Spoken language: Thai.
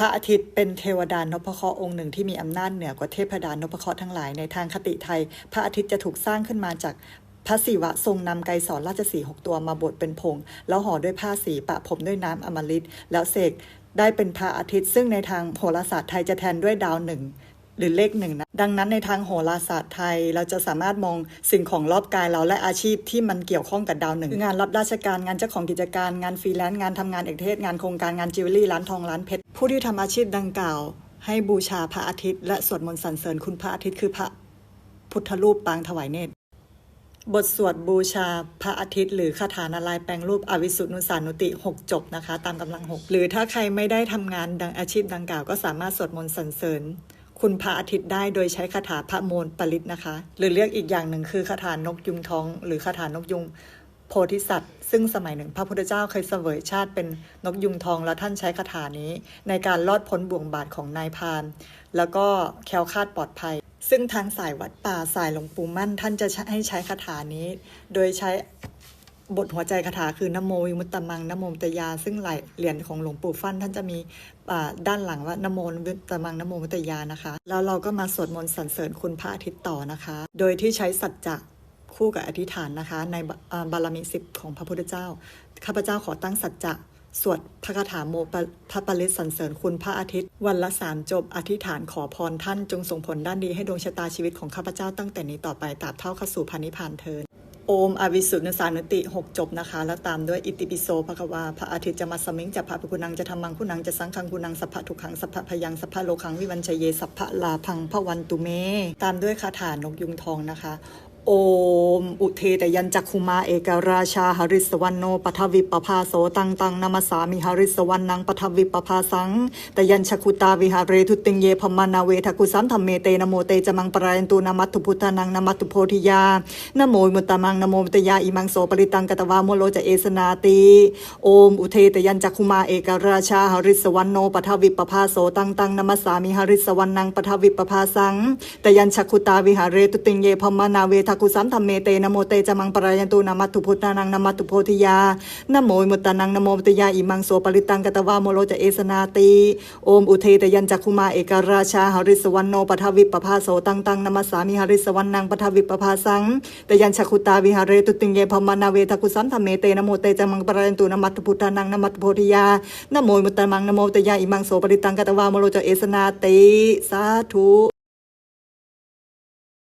ระอาทิตย์เป็นเทวดานพเคราะห์องค์หนึ่งที่มีอำนาจเหนือกว่าเทพดานพเคราะห์ทั้งหลายในทางคติไทย พระอาทิตย์จะถูกสร้างขึ้นมาจากพระศิวะทรงนำไกรสอนราชสีห์หกตัวมาบดเป็นผง แล้วห่อด้วยผ้าสีปะผมด้วยน้ำอมฤตแล้วเสกได้เป็นพระอาทิตย์ ซึ่งในทางโหราศาสตร์ไทยจะแทนด้วยดาวหนึ่ง หรือเลขหนึ่งนะ ดังนั้นในทางโหราศาสตร์ไทย เราจะสามารถมองสิ่งของรอบกายเราและอาชีพที่มันเกี่ยวข้องกับดาวหนึ่งงานรับราชการงานเจ้าของกิจการงานฟรีแลนซ์งานทำงานเอกเทศงานโครงการงานจิวเวลรี่ร้านทองร้านเพชรผู้ที่ทำอาชีพดังกล่าว ให้บูชาพระอาทิตย์ และสวดมนต์สรรเสริญคุณพระอาทิตย์คือพระพุทธรูปปางถวายเนตร บทสวดบูชาพระอาทิตย์ หรือคาถานารายแปลงรูปอวิสุทนุสานุติ 6 จบนะคะ ตามกำลัง 6 หรือถ้าใครไม่ได้ทำงานดังอาชีพดังกล่าว ก็สามารถสวดมนต์สรรเสริญ คุณพระอาทิตย์ได้โดยใช้คาถาพระโมลปริตนะคะ หรือเรียกอีกอย่างหนึ่งคือคาถานกยุงทอง หรือคาถานกยุงโพธิสัตว์ ซึ่งสมัยหนึ่งพระพุทธเจ้าเคยเสวยชาติเป็นนกยุงทองแล้วท่านใช้คาถานี้ ในการลอดพ้นบ่วงบาทของนายพาน แล้วก็แคล้วคลาดปลอดภัย ซึ่งทางสายวัดป่าสายหลวงปู่มั่น ท่านจะให้ใช้คาถานี้ โดยใช้ บทหัวใจคาถาคือนโมวิมุตตมังนโมตยา ซึ่งหลายเหรียญของหลวงปู่ฟั่นท่านจะมีด้านหลังว่านโมวิมุตตมังนโมมุตยานะคะ แล้วเราก็มาสวดมนต์สรรเสริญคุณพระอาทิตย์ต่อนะคะ โดยที่ใช้สัจจะคู่กับอธิษฐานนะคะ ในบารมีสิบของพระพุทธเจ้าข้าพเจ้าขอตั้งสัจจะสวดพระคาถาโมพระปริศสรรเสริญคุณพระอาทิตย์ วันละสามจบอธิษฐานขอพรท่านจงส่งผลด้านดีให้ดวงชะตาชีวิตของข้าพเจ้าตั้งแต่นี้ต่อไปตราบเท่าเข้าสู่พานิพานเทิน อมอวิสุทธิสานติ6จบนะคะ แล้วตามด้วยอิติปิโสภควาพระอาทิตย์จะมาสมิงจะพระพิคุณังจะทำมังคุณังจะสังคังคุณังสัพพะทุกขังสัพพะพยังสัพพะโลคังวิวันชยเยสัพพะลาพังพระวันตุเม ตามด้วยคาถานกยุงทองนะคะ โอม อุเทตยันจักคุมาเอกราชาหริสวันโนปทวิปภาโสตังตังนามาสามิหริสวันนังปทวิปภาสังตยัญชคุตาวิหาเรทุติงเยพมานาเวทกุสัมธรรมเมเตนโมเตจมังปรายันตูนามัตถุพุทธนังนามัตถุโพธิยานโมมุตตมังนโมมุตยาอิมังโสปริตังกตวาโมโลจะเอสนาติโอม อุเทตยันจักคุมาเอกราชาหริสวันโนปทวิปภาโสตังตังนามาสามิหริสวันนังปทวิปภาสังตยัญชคุตาวิหาเรทุติงเยพมานาเวทกุสัมธรรมเมเตนะโมเตจมังปรายันตูนามัตถุพุทธานังนามัตถุโพธิยานโมมุตตานังนโมตยาอิมังโสปริตังกตวาโมโลจะเอสนาติโอมอุเทตยันจักคุมาเอกราชาหริสวันโนปทวิปภาโสตังตังนามาสามิหริสวันนังปทวิปภาสังตยัญชคุตาวิหาเรตุติงเยพมานาเวทกุสัมธรรมเมเตนะโมเตจมังปรายันตูนามัตถุพุทธานังนามัตถุโพธิยานโมมุตตานังนโมตยาอิมังโสปริตังกตวาโมโลจะเอสนาติสาธุ